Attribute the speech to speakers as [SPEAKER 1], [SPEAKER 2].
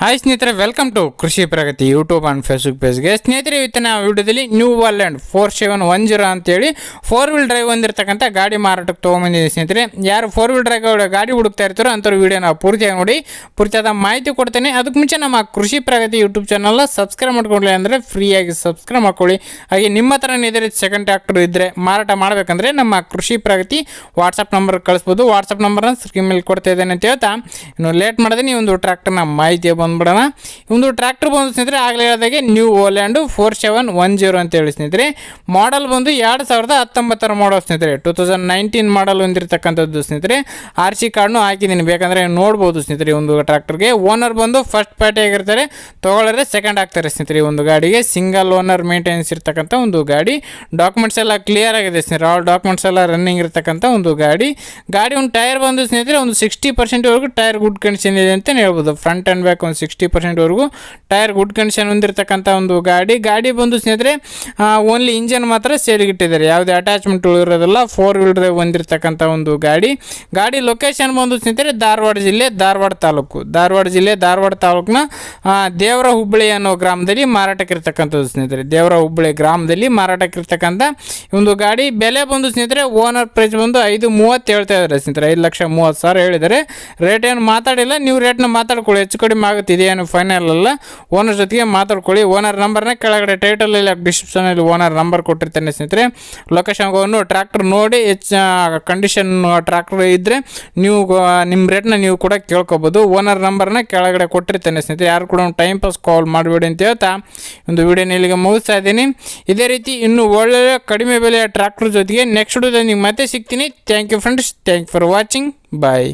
[SPEAKER 1] Hi ಸ್ನೇಹಿತರೆ welcome to Krishi Pragati YouTube and Facebook ಪೇಜ್ಗೆ ಸ್ನೇಹಿತರೆ, ಇವತ್ತಿನ ವಿಡಿಯೋದಲ್ಲಿ New Holland four seven one zero ಅಂತೇಳಿ ಫೋರ್ ವೀಲ್ ಡ್ರೈವ್ ಹೊಂದಿರತಕ್ಕಂಥ ಗಾಡಿ ಮಾರಾಟಕ್ಕೆ ತೊಗೊಂಬಂದಿದೆ ಸ್ನೇಹಿತರೆ. ಯಾರು ಫೋರ್ ವೀಲ್ ಡ್ರೈವ್ ಗಾಡಿ ಹುಡುಕ್ತಾ ಇರ್ತಾರೋ ಅಂಥವ್ರು ವಿಡಿಯೋನ ಪೂರ್ತಿಯಾಗಿ ನೋಡಿ, ಪೂರ್ತಿಯಾದ ಮಾಹಿತಿ ಕೊಡ್ತೇನೆ. ಅದಕ್ಕೆ ಮುಂಚೆ ನಮ್ಮ ಕೃಷಿ ಪ್ರಗತಿ ಯೂಟ್ಯೂಬ್ ಚಾನಲ್ನ ಸಬ್ಸ್ಕ್ರೈಬ್ ಮಾಡ್ಕೊಳ್ಳಿ ಅಂದರೆ ಫ್ರೀಯಾಗಿ ಸಬ್ಸ್ಕ್ರೈಬ್ ಮಾಡ್ಕೊಳ್ಳಿ. ಹಾಗೆ ನಿಮ್ಮ ಹತ್ರ ಇದ್ರೆ ಸೆಕೆಂಡ್ ಟ್ಯಾಕ್ಟರ್ ಇದ್ದರೆ ಮಾರಾಟ ಮಾಡಬೇಕಂದ್ರೆ ನಮ್ಮ ಕೃಷಿ ಪ್ರಗತಿ ವಾಟ್ಸಪ್ ನಂಬರ್ ಕಳಿಸ್ಬೋದು. ವಾಟ್ಸಪ್ ನಂಬರ್ನ ಸ್ಕ್ರೀನ್ ಮೇಲೆ ಕೊಡ್ತಾ ಇದ್ದೇನೆ ಅಂತ ಹೇಳ್ತಾ. ಇನ್ನು ಲೇಟ್ ಮಾಡದೆ ಈ ಒಂದು ಟ್ರ್ಯಾಕ್ಟರ್ನ ಮಾಹಿತಿ ಬಂದ್ಬಿಡೋಣ. ಒಂದು ಟ್ರ್ಯಾಕ್ಟರ್ ಬಂದು ಸ್ನೇಹಿತರೆ, ಆಗಲೇ ಹೇಳಿದಾಗೆ new Holland four seven one zero ಅಂತ ಹೇಳಿ ಸ್ನೇಹಿತರೆ. ಮಾಡಲ್ ಬಂದು ಎರಡು ಸಾವಿರದ ಹತ್ತೊಂಬತ್ತರ ಮಾಡಲ್ ಸ್ನೇಹಿತರೆ. ಟೂ ತೌಸಂಡ್ ನೈನ್ಟೀನ್ ಮಾಡಲ್ ಹೊಂದಿರತಕ್ಕಂಥದ್ದು ಸ್ನೇಹಿತರೆ. ಆರ್ ಸಿ ಕಾರ್ಡ್ನು ಹಾಕಿದ್ದೀನಿ. ಬೇಕಂದರೆ ನೋಡ್ಬೋದು ಸ್ನೇಹಿತರೆ ಒಂದು ಟ್ರ್ಯಾಕ್ಟರ್ಗೆ ಓನರ್ ಬಂದು ಫಸ್ಟ್ ಪಾರ್ಟಿ ಆಗಿರ್ತಾರೆ. ತೊಗೊಳ್ಳೋರೆ ಸೆಕೆಂಡ್ ಆಗ್ತಾರೆ ಸ್ನೇಹಿತರೆ ಒಂದು ಗಾಡಿಗೆ. ಸಿಂಗಲ್ ಓನರ್ ಮೇಂಟೆನೆನ್ಸ್ ಇರ್ತಕ್ಕಂಥ ಒಂದು ಗಾಡಿ. ಡಾಕ್ಯುಮೆಂಟ್ಸ್ ಎಲ್ಲ ಕ್ಲಿಯರ್ ಆಗಿದೆ ಸ್ನೇಹಿತರೆ. ಆಲ್ ಡಾಕ್ಯುಮೆಂಟ್ಸ್ ಎಲ್ಲ ರನ್ನಿಂಗ್ ಇರತಕ್ಕಂಥ ಒಂದು ಗಾಡಿ. ಗಾಡಿ ಒಂದು ಟೈರ್ ಬಂದು ಸ್ನೇಹಿತರೆ, ಒಂದು ಸಿಕ್ಸ್ಟಿ ಪರ್ಸೆಂಟ್ವರೆಗೂ ಟೈರ್ ಗುಡ್ ಕಂಡೀಷನ್ ಇದೆ ಅಂತ ಹೇಳ್ಬೋದು. ಫ್ರಂಟ್ ಆ್ಯಂಡ್ ಬ್ಯಾಕ್ ಸಿಕ್ಸ್ಟಿ ಪರ್ಸೆಂಟ್ವರೆಗೂ ಟೈರ್ ಗುಡ್ ಕಂಡೀಷನ್ ಹೊಂದಿರತಕ್ಕಂಥ ಒಂದು ಗಾಡಿ. ಗಾಡಿ ಬಂದು ಸ್ನೇಹಿತರೆ ಓನ್ಲಿ ಇಂಜನ್ ಮಾತ್ರ ಸೇರಿಗಿಟ್ಟಿದ್ದಾರೆ. ಯಾವುದೇ ಅಟ್ಯಾಚ್ಮೆಂಟ್ ಇರೋದಿಲ್ಲ ಫೋರ್ ವೀಲ್ ಡ್ರೈವ್ ಹೊಂದಿರತಕ್ಕಂಥ ಒಂದು ಗಾಡಿ. ಗಾಡಿ ಲೊಕೇಶನ್ ಬಂದು ಸ್ನೇಹಿತರೆ, ಧಾರವಾಡ ಜಿಲ್ಲೆ, ಧಾರವಾಡ ತಾಲೂಕು. ಧಾರವಾಡ ಜಿಲ್ಲೆ, ಧಾರವಾಡ ತಾಲೂಕಿನ ದೇವರ ಹುಬ್ಬಳ್ಳಿ ಅನ್ನೋ ಗ್ರಾಮದಲ್ಲಿ ಮಾರಾಟಕ್ಕಿರ್ತಕ್ಕಂಥದ್ದು ಸ್ನೇಹಿತರೆ. ದೇವರ ಹುಬ್ಬಳ್ಳಿ ಗ್ರಾಮದಲ್ಲಿ ಮಾರಾಟಕ್ಕಿರ್ತಕ್ಕಂಥ ಒಂದು ಗಾಡಿ. ಬೆಲೆ ಬಂದು ಸ್ನೇಹಿತರೆ ಓನರ್ ಪ್ರೈಸ್ ಬಂದು ಐದು ಮೂವತ್ತು ಹೇಳ್ತಾ ಇದ್ದಾರೆ ಸ್ನೇಹಿತರೆ. ಐದು ಲಕ್ಷ ಮೂವತ್ತು ಸಾವಿರ ಹೇಳಿದ್ದಾರೆ. ರೇಟ್ ಏನು ಮಾತಾಡಿಲ್ಲ. ನೀವು ರೇಟ್ನ ಮಾತಾಡ್ಕೊಳ್ಳಿ. ಹೆಚ್ಚು ಕಡಿಮೆ ಆಗುತ್ತೆ ಇದೇನು ಫೈನಲ್ ಅಲ್ಲ. ಓನರ್ ಜೊತೆಗೆ ಮಾತಾಡ್ಕೊಳ್ಳಿ. ಓನರ್ ನಂಬರ್ನ ಕೆಳಗಡೆ ಡಿಸ್ಕ್ರಿಪ್ಷನ್ ಡಿಸ್ಕ್ರಿಪ್ಷನಲ್ಲಿ ಓನರ್ ನಂಬರ್ ಕೊಟ್ಟಿರ್ತೇನೆ ಸ್ನೇಹಿತರೆ. ಲೊಕೇಶನ್ಗೆ ಹೋಗಿ ಟ್ರ್ಯಾಕ್ಟರ್ ನೋಡಿ, ಹೆಚ್ಚು ಕಂಡೀಷನ್ ಟ್ರ್ಯಾಕ್ಟರ್ ಇದ್ದರೆ ನೀವು ನಿಮ್ಮ ರೇಟ್ನ ನೀವು ಕೂಡ ಕೇಳ್ಕೊಬೋದು. ಓನರ್ ನಂಬರ್ನ ಕೆಳಗಡೆ ಕೊಟ್ಟಿರ್ತೇನೆ ಸ್ನೇಹಿತರೆ. ಯಾರು ಕೂಡ ಟೈಮ್ ಪಾಸ್ ಕಾಲ್ ಮಾಡಬೇಡಿ ಅಂತ ಹೇಳ್ತಾ ಒಂದು ವಿಡಿಯೋನ ಇಲ್ಲಿಗೆ ಮುಗಿಸ್ತಾ ಇದ್ದೀನಿ. ಇದೇ ರೀತಿ ಇನ್ನೂ ಒಳ್ಳೆಯ ಕಡಿಮೆ ಬೆಲೆಯ ಟ್ರ್ಯಾಕ್ಟರ್ ಜೊತೆಗೆ ನೆಕ್ಸ್ಟ್ ವಿಡಿಯೋದಲ್ಲಿ ಮತ್ತೆ ಸಿಗ್ತೀನಿ. Thank you friends thank for watching bye